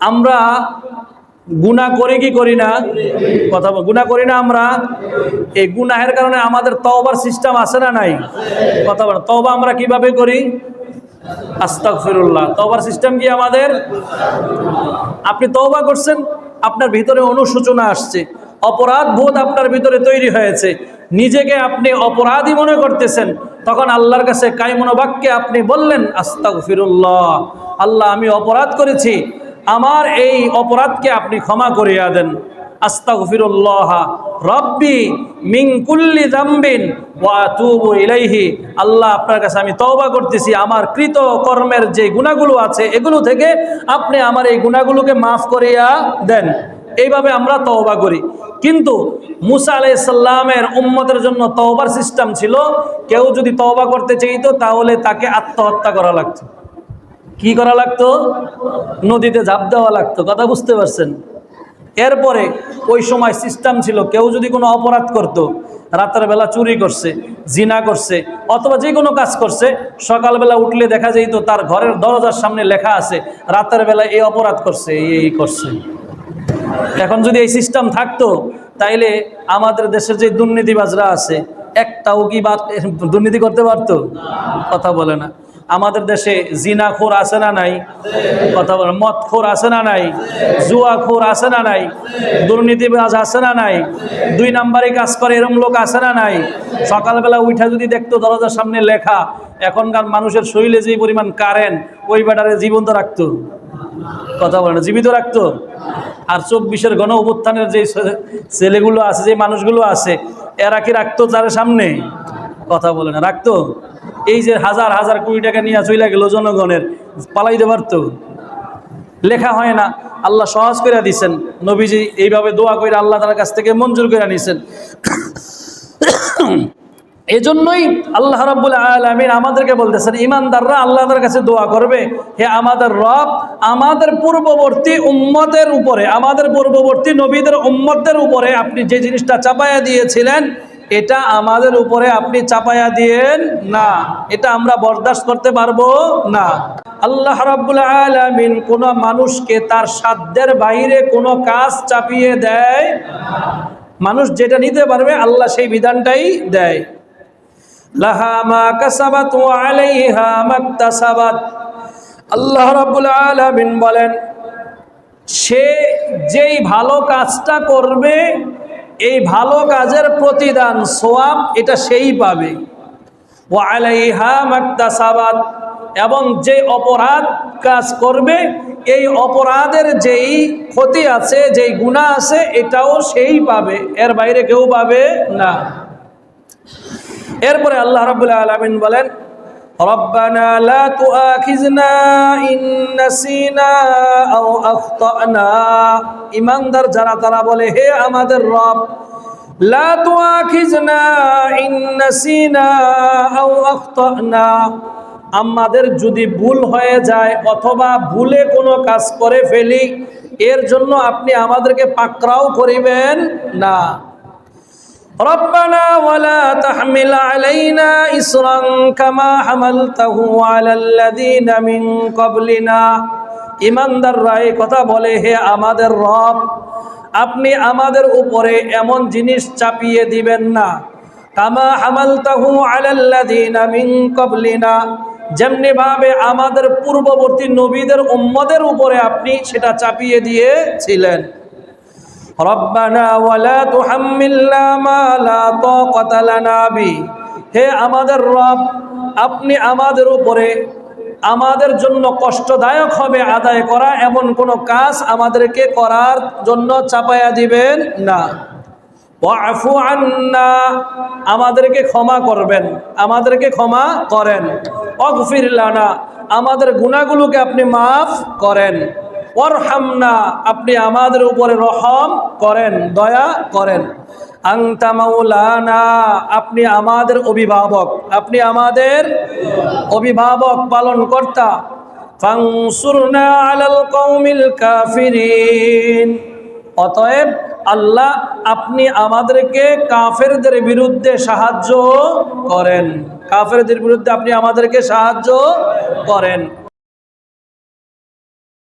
আমরা গুণা করি কি করি না? কথা গুণা করি না আমরা? এই গুনাহের কারণে আমাদের তওবার সিস্টেম আছে না নাই? কথা বল, তওবা আমরা কীভাবে করি? আস্তাগফিরুল্লাহ। তওবার সিস্টেম কি আমাদের? আপনি তওবা করছেন, আপনার ভিতরে অনুশোচনা আসছে। অপরাধ বোধ আপনার ভিতরে তৈরি হয়েছে। নিজেকে আপনি অপরাধী মনে করতেছেন। তখন আল্লাহর কাছে কাইমনোবাক্যে আপনি বললেন, আস্তাগফিরুল্লাহ। আল্লাহ, আমি অপরাধ করেছি। আমার এই অপরাধকে আপনি ক্ষমা করিয়া দেন। আস্তাগফিরুল্লাহ। রব্বি মিন কুল্লি যামবিন ওয়া আতুবু ইলাইহি। আল্লাহ আপনার কাছে আমি তওবা করতেছি। আমার কৃত কর্মের যে গুনাহগুলো আছে, এগুলো থেকে আপনি আমার এই গুনাহগুলোকে মাফ করিয়া দেন। এইভাবে আমরা তওবা করি। কিন্তু মুসা আলাইসাল্লামের উম্মতের জন্য তওবার সিস্টেম ছিল, কেউ যদি তওবা করতে চাইতো, তাহলে তাকে আত্মহত্যা করা লাগতো। কি করা লাগতো? নদীতে ঝাঁপ দেওয়া লাগতো, কথা বুঝতে পারছেন? এরপরে ওই সময় সিস্টেম ছিল, কেউ যদি কোনো অপরাধ করত, রাতের বেলা চুরি করছে, জিনা করছে, অথবা যে কোনো কাজ করছে, সকালবেলা উঠলে দেখা যেত তার ঘরের দরজার সামনে লেখা আছে, রাতের বেলা এই অপরাধ করছে, এই করছে। এখন যদি এই সিস্টেম থাকতো, তাইলে আমাদের দেশের যে দুর্নীতিবাজরা আছে, একটাও কি বা দুর্নীতি করতে পারতো? কথা বলে না। আমাদের দেশে জিনা জিনাখোর আছে না নাই? কথা বলে মদখোর আছে না নাই? জুয়া জুয়াখোর আছে না নাই? দুর্নীতিবাজ আছে না নাই? দুই নাম্বারে কাজ করে এরম লোক আছে না নাই? সকালবেলা উঠা যদি দেখতো দরজার সামনে লেখা, এখনকার মানুষের শরীরে যে পরিমাণ কারেন্ট, ওই ব্যাটারে জীবন্ত রাখতো। কথা বলে না জীবিত রাখতো। আর চব্বিশের গণ অভ্যুত্থানের যে ছেলেগুলো আছে, যে মানুষগুলো আছে, এরা কি রাখতো তার সামনে? কথা বলে না রাখতো? এই যে হাজার হাজার কোটি টাকা নিয়ে চলে গেল জনগণের পালাইতে পারতো লেখা হয় না। আল্লাহ সহজ করে দিছেন। নবীজি এইভাবে দোয়া করে আল্লাহ তার কাছ থেকে মঞ্জুর করে নিছেন এজন্যই আল্লাহ রাব্বুল আলামিন আমাদেরকে বলতেছেন ইমানদাররা আল্লাহর কাছে দোয়া করবে। হে আমাদের রব, আমাদের পূর্ববর্তী উম্মতের উপরে, আমাদের পূর্ববর্তী নবীদের উম্মতের উপরে আপনি যে জিনিসটা চাপায়া দিয়েছিলেন এটা আমাদের উপরে আপনি চাপায়া দিয়েন, না। এটা আমরা বরদাস্ত করতে পারব, না। আল্লাহ রাব্বুল আলামিন কোন মানুষকে তার সাধ্যের বাইরে কোনো কাজ চাপিয়ে দেয় মানুষ যেটা নিতে পারবে, আল্লাহ সেই বিধানটাই দেয়। লাহা মা কাসাবাত ওয়া আলাইহা মাকতাসাবাত। আল্লাহ রাব্বুল আলামিন বলেন, সে যেই ভালো কাজটা করবে এই ভালো কাজের প্রতিদান, সোয়াব এটা সেই পাবে। ওয়া আলাইহা এবং যে অপরাধ কাজ করবে, এই অপরাধের যেই ক্ষতি আছে, যেই গুণা আছে, এটাও সেই পাবে। এর বাইরে কেউ পাবে না। এরপরে আল্লাহ রাব্বুল আলামিন বলেন রব্বানা লা তুআখিজনা ইন নাসিনা আও আখতানা ইমানদার যারা তারা বলে, হে আমাদের রব, লা তুআখিজনা ইন নাসিনা আও আখতানা। আমাদের যদি ভুল হয়ে যায় অথবা ভুলে কোনো কাজ করে ফেলি, এর জন্য আপনি আমাদেরকে পাকড়াও করিবেন না। ربنا ولا تحمل علينا إصرا كما حملته على الذين من قبلنا ইমানদার রায় কথা বলে হে আমাদের রব আপনি আমাদের উপরে এমন জিনিস চাপিয়ে দিবেন না কামা হামালতাহু আলাল্লাযীনা মিন ক্বাবলিনা যেমনি ভাবে আমাদের পূর্ববর্তী নবীদের উম্মদের উপরে আপনি সেটা চাপিয়ে দিয়েছিলেন রব্বানা ওয়ালা তুহাম্মিলনা মা লা তাকাতা লানা বি। হে আমাদের রব, আপনি আমাদের উপরে আমাদের জন্য কষ্টদায়ক হবে আদায় করা, এমন কোনো কাজ আমাদেরকে করার জন্য চাপায়া দিবেন না। ওয়াফু আন্না, আমাদেরকে ক্ষমা করবেন, আমাদেরকে ক্ষমা করেন। অগফির লানা, আমাদের গুণাগুলোকে আপনি মাফ করেন। ওরহামনা আপনি আমাদের উপরে রহম করেন, দয়া করেন। আংতা মাওলানা, আপনি আমাদের অভিভাবক, আপনি আমাদের অভিভাবক পালন কর্তা ফাংসুরনা আলাল কৌমিল কাফিরিন। অতএব আল্লাহ আপনি আমাদেরকে কাফেরদের বিরুদ্ধে সাহায্য করেন। কাফেরদের বিরুদ্ধে আপনি আমাদেরকে সাহায্য করেন।